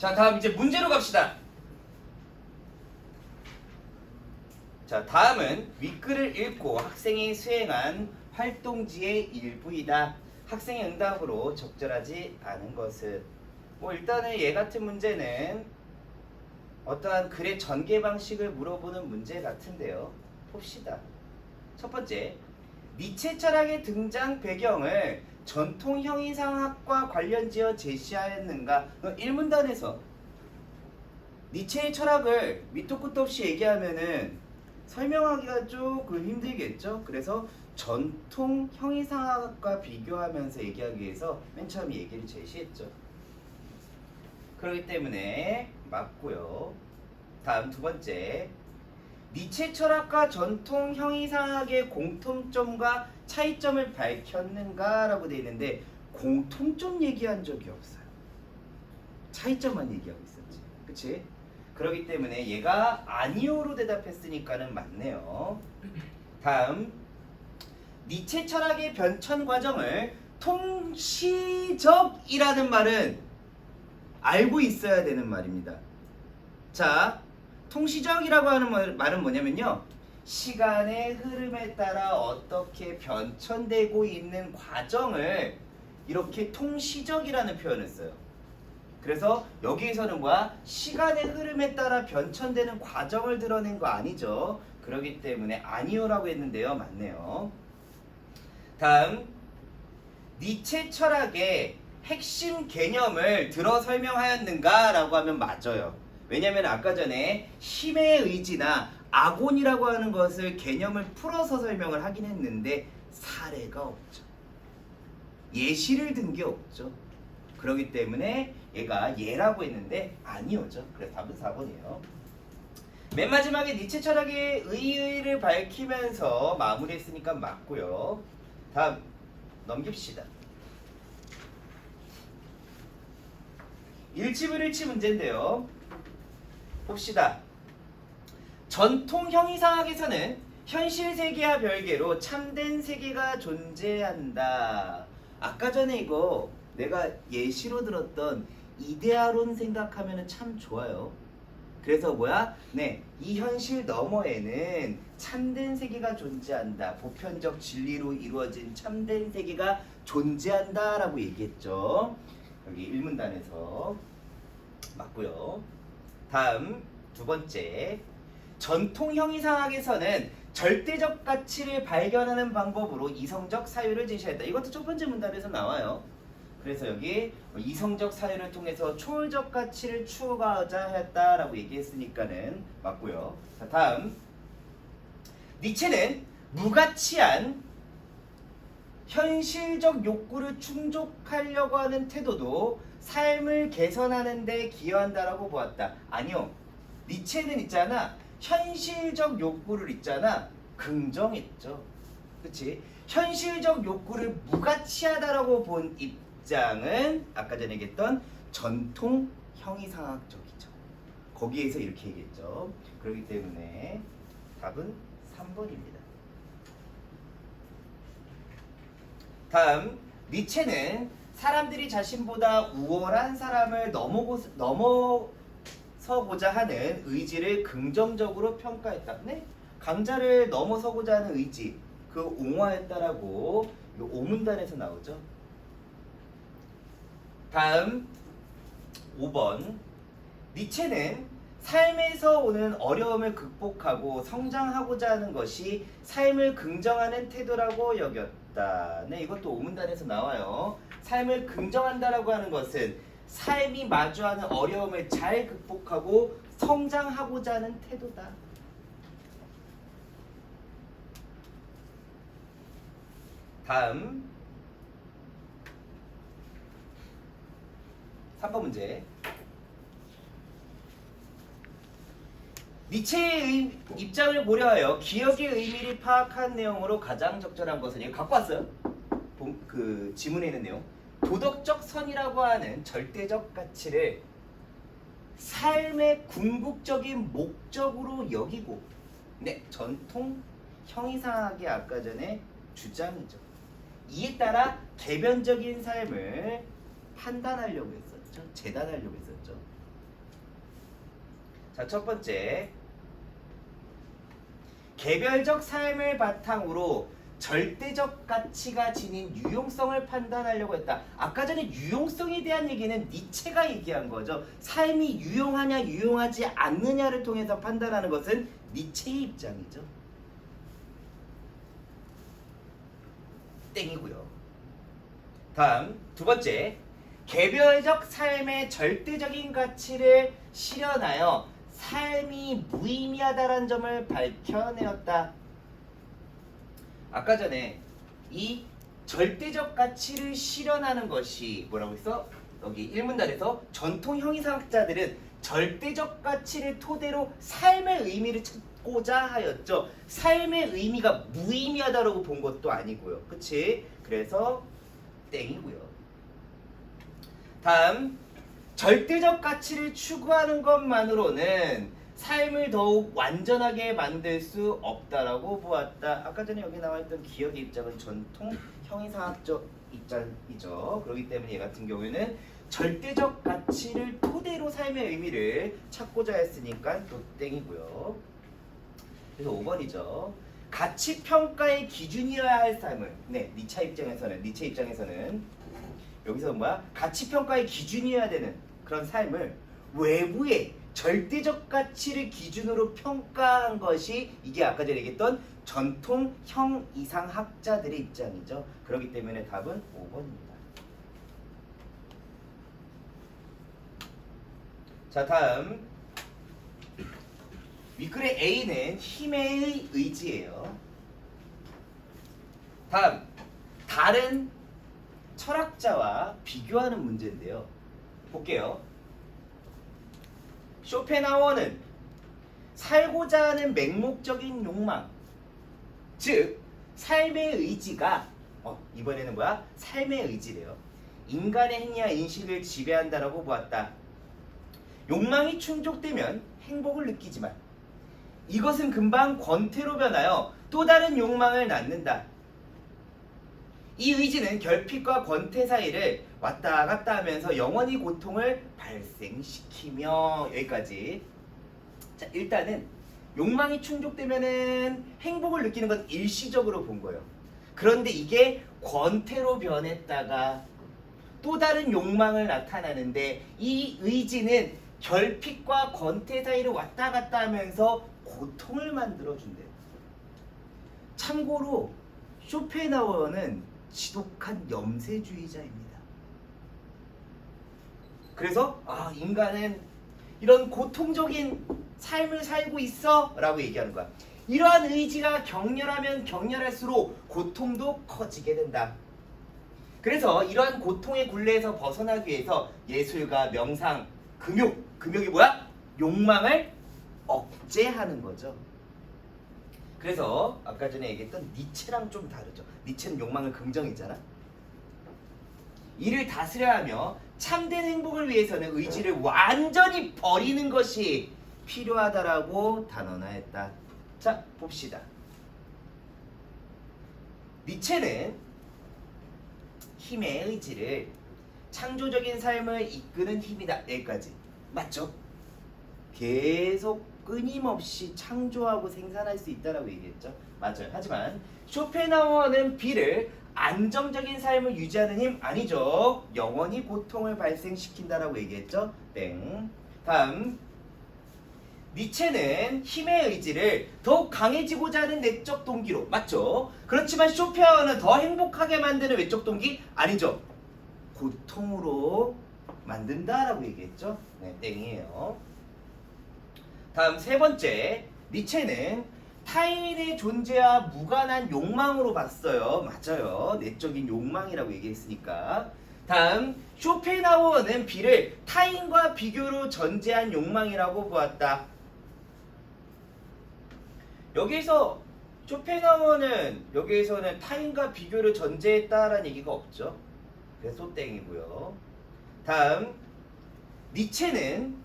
자, 다음 이제 문제로 갑시다. 자, 다음은 윗글을 읽고 학생이 수행한 활동지의 일부이다. 학생의 응답으로 적절하지 않은 것은 뭐 일단은 얘 같은 문제는 어떠한 글의 전개 방식을 물어보는 문제 같은데요. 봅시다. 첫 번째, 니체 철학의 등장 배경을 전통 형이상학과 관련지어 제시하였는가? 어, 일문단에서 니체의 철학을 밑도 끝도 없이 얘기하면은 설명하기가 조금 힘들겠죠. 그래서 전통 형이상학과 비교하면서 얘기하기 위해서 맨 처음 에 얘기를 제시했죠. 그렇기 때문에 맞고요. 다음 두 번째. 니체 철학과 전통 형이상학의 공통점과 차이점을 밝혔는가라고 되어 있는데 공통점 얘기한 적이 없어요. 차이점만 얘기하고 있었지. 그치? 그렇기 때문에 얘가 아니오로 대답했으니까는 맞네요. 다음 니체 철학의 변천 과정을 통시적이라는 말은 알고 있어야 되는 말입니다. 자, 통시적이라고 하는 말- 말은 뭐냐면요. 시간의 흐름에 따라 어떻게 변천되고 있는 과정을 이렇게 통시적이라는 표현을 써요. 그래서 여기에서는 뭐야? 시간의 흐름에 따라 변천되는 과정을 드러낸 거 아니죠. 그렇기 때문에 아니오라고 했는데요. 맞네요. 다음 니체 철학의 핵심 개념을 들어 설명하였는가라고 하면 맞아요. 왜냐면 아까 전에 힘의 의지나 아곤이라고 하는 것을 개념을 풀어서 설명을 하긴 했는데 사례가 없죠. 예시를 든 게 없죠. 그렇기 때문에 얘가 예라고 했는데 아니오죠. 그래서 답은 4번이에요. 맨 마지막에 니체 철학의 의의를 밝히면서 마무리했으니까 맞고요. 다음 넘깁시다. 일치불일치 문제인데요. 봅시다. 전통 형이상학에서는 현실 세계와 별개로 참된 세계가 존재한다. 아까 전에 이거 내가 예시로 들었던 이데아론 생각하면 참 좋아요. 그래서 뭐야? 네, 이 현실 너머에는 참된 세계가 존재한다. 보편적 진리로 이루어진 참된 세계가 존재한다라고 얘기했죠. 여기 일문단에서 맞고요. 다음 두 번째 전통 형 이상학에서는 절대적 가치를 발견하는 방법으로 이성적 사유를 제시했다. 이것도 첫 번째 문답에서 나와요. 그래서 여기 이성적 사유를 통해서 초월적 가치를 추구하자 했다라고 얘기했으니까는 맞고요. 자, 다음 니체는 무가치한 현실적 욕구를 충족하려고 하는 태도도 삶을 개선하는 데 기여한다라고 보았다. 아니요. 니체는 있잖아. 현실적 욕구를 있잖아. 긍정했죠. 그치? 현실적 욕구를 무가치하다라고 본 입장은 아까 전에 얘기했던 전통 형이상학적이죠. 거기에서 이렇게 얘기했죠. 그렇기 때문에 답은 3번입니다. 다음 니체는 사람들이 자신보다 우월한 사람을 넘어고, 넘어서고자 하는 의지를 긍정적으로 평가했다. 네? 강자를 넘어서고자 하는 의지 그 옹호했다라고 이 오문단에서 나오죠. 다음 5번 니체는 삶에서 오는 어려움을 극복하고 성장하고자 하는 것이 삶을 긍정하는 태도라고 여겼다. 네, 이것도 오문단에서 나와요. 삶을 긍정한다라고 하는 것은 삶이 마주하는 어려움을 잘 극복하고 성장하고자 하는 태도다. 다음 3번 문제. 니체의 의- 입장을 고려하여 기억의 의미를 파악한 내용으로 가장 적절한 것은 이거 갖고 왔어요. 본- 그 지문에 있는 내용. 도덕적 선이라고 하는 절대적 가치를 삶의 궁극적인 목적으로 여기고, 네 전통 형이상하게 아까 전에 주장이죠. 이에 따라 개변적인 삶을 판단하려고 했었죠. 재단하려고 했었죠. 자, 첫 번째. 개별적 삶을 바탕으로 절대적 가치가 지닌 유용성을 판단하려고 했다. 아까 전에 유용성에 대한 얘기는 니체가 얘기한 거죠. 삶이 유용하냐 유용하지 않느냐를 통해서 판단하는 것은 니체의 입장이죠. 땡이고요. 다음 두 번째. 개별적 삶의 절대적인 가치를 실현하여 삶이 무의미하다는 점을 밝혀내었다. 아까 전에 이 절대적 가치를 실현하는 것이 뭐라고 했어? 여기 일문단에서 전통 형이상학자들은 절대적 가치를 토대로 삶의 의미를 찾고자 하였죠. 삶의 의미가 무의미하다라고 본 것도 아니고요. 그치? 그래서 땡이고요. 다음 절대적 가치를 추구하는 것만으로는 삶을 더욱 완전하게 만들 수 없다라고 보았다. 아까 전에 여기 나와 있던 기억의 입장은 전통 형이상학적 입장이죠. 그렇기 때문에 얘 같은 경우에는 절대적 가치를 토대로 삶의 의미를 찾고자 했으니까 또 땡이고요. 그래서 5번이죠. 가치 평가의 기준이어야 할 삶을 네, 니차 입장에서는 니체 입장에서는 여기서 뭐야? 가치 평가의 기준이어야 되는 그런 삶을 외부의 절대적 가치를 기준으로 평가한 것이 이게 아까 전에 얘기했던 전통 형 이상 학자들의 입장이죠. 그렇기 때문에 답은 5번입니다. 자, 다음 윗글의 A는 힘의 의지예요. 다음 다른 철학자와 비교하는 문제인데요. 볼게요. 쇼펜하워는 살고자 하는 맹목적인 욕망, 즉 삶의 의지가 어, 이번에는 뭐야? 삶의 의지래요. 인간의 행위와 인식을 지배한다라고 보았다. 욕망이 충족되면 행복을 느끼지만 이것은 금방 권태로 변하여 또 다른 욕망을 낳는다. 이 의지는 결핍과 권태 사이를 왔다 갔다 하면서 영원히 고통을 발생시키며 여기까지. 자 일단은 욕망이 충족되면은 행복을 느끼는 건 일시적으로 본 거예요. 그런데 이게 권태로 변했다가 또 다른 욕망을 나타나는데 이 의지는 결핍과 권태 사이를 왔다 갔다 하면서 고통을 만들어 준대요. 참고로 쇼펜하워는 지독한 염세주의자입니다. 그래서 아 인간은 이런 고통적인 삶을 살고 있어라고 얘기하는 거야. 이러한 의지가 격렬하면 격렬할수록 고통도 커지게 된다. 그래서 이러한 고통의 굴레에서 벗어나기 위해서 예술가, 명상, 금욕, 금욕이 뭐야? 욕망을 억제하는 거죠. 그래서 아까 전에 얘기했던 니체랑 좀 다르죠. 니체는 욕망을 긍정이잖아. 이를 다스려야 하며 참된 행복을 위해서는 의지를 완전히 버리는 것이 필요하다라고 단언하였다. 자, 봅시다. 니체는 힘의 의지를 창조적인 삶을 이끄는 힘이다. 여기까지. 맞죠? 계속 끊임없이 창조하고 생산할 수 있다라고 얘기했죠. 맞아요. 하지만 쇼펜하워는 비를 안정적인 삶을 유지하는 힘 아니죠. 영원히 고통을 발생시킨다라고 얘기했죠. 땡. 다음 니체는 힘의 의지를 더욱 강해지고자 하는 내적 동기로 맞죠? 그렇지만 쇼펜하워는 더 행복하게 만드는 외적 동기 아니죠. 고통으로 만든다라고 얘기했죠. 네, 땡이에요. 다음 세 번째, 니체는 타인의 존재와 무관한 욕망으로 봤어요. 맞아요. 내적인 욕망이라고 얘기했으니까. 다음, 쇼펜하우어는 비를 타인과 비교로 전제한 욕망이라고 보았다. 여기서 쇼펜하우어는 여기에서는 타인과 비교를 전제했다라는 얘기가 없죠. 그래서 땡이고요. 다음, 니체는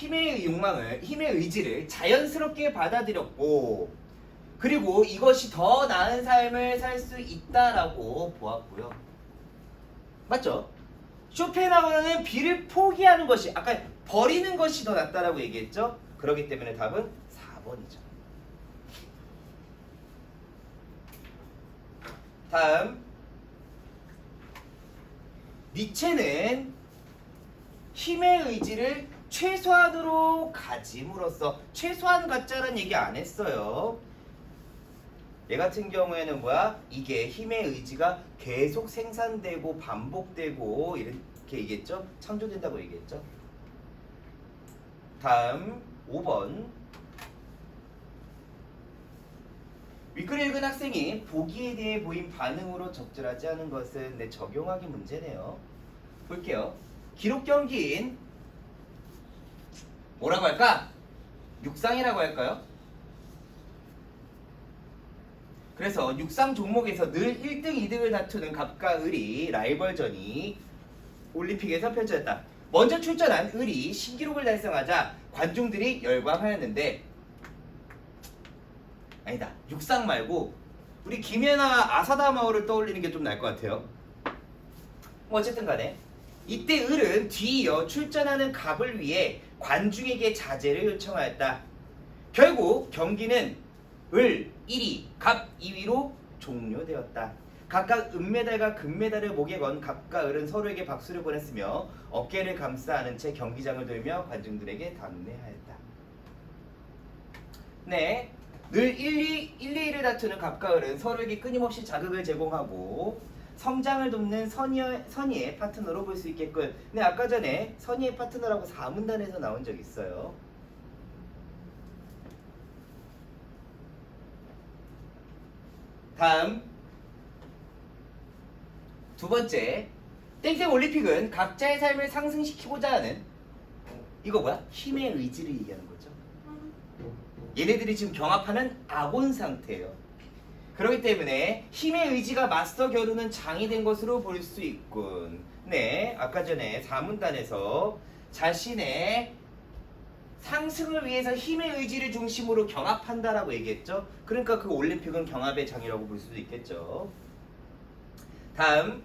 힘의 욕망을, 힘의 의지를 자연스럽게 받아들였고, 그리고 이것이 더 나은 삶을 살 수 있다라고 보았고요. 맞죠? 쇼펜하우어는 B를 포기하는 것이 아까 버리는 것이 더 낫다라고 얘기했죠. 그렇기 때문에 답은 4번이죠. 다음 니체는 힘의 의지를 최소한으로 가짐으로써 최소한 갖자는 얘기 안 했어요. 얘 같은 경우에는 뭐야? 이게 힘의 의지가 계속 생산되고 반복되고 이렇게 얘기했죠? 창조된다고 얘기했죠? 다음 5번 윗글 읽은 학생이 보기에 대해 보인 반응으로 적절하지 않은 것은 내 적용하기 문제네요. 볼게요. 기록 경기인 뭐라고 할까? 육상이라고 할까요? 그래서 육상 종목에서 늘 1등, 2등을 다투는 갑과 을이 라이벌전이 올림픽에서 펼쳐졌다. 먼저 출전한 을이 신기록을 달성하자 관중들이 열광하였는데 아니다. 육상 말고 우리 김연아 아사다마오를 떠올리는 게 좀 나을 것 같아요. 뭐 어쨌든 간에 이때 을은 뒤이어 출전하는 갑을 위해 관중에게 자제를 요청하였다. 결국 경기는 을 1위, 갑 2위로 종료되었다. 각각 은메달과 금메달을 목에 건 갑과 을은 서로에게 박수를 보냈으며 어깨를 감싸 안은 채 경기장을 돌며 관중들에게 답례하였다. 네, 늘 1, 2, 1, 2를 다투는 갑과 을은 서로에게 끊임없이 자극을 제공하고 성장을 돕는 선의, 선의의 파트너로 볼 수 있겠군. 네, 아까 전에 선의의 파트너라고 4문단에서 나온 적 있어요. 다음 두 번째 땡땡 올림픽은 각자의 삶을 상승시키고자 하는 이거 뭐야? 힘의 의지를 얘기하는 거죠. 얘네들이 지금 경합하는 아곤 상태예요. 그렇기 때문에 힘의 의지가 맞서 겨루는 장이 된 것으로 볼 수 있군. 네, 아까 전에 4문단에서 자신의 상승을 위해서 힘의 의지를 중심으로 경합한다라고 얘기했죠. 그러니까 그 올림픽은 경합의 장이라고 볼 수도 있겠죠. 다음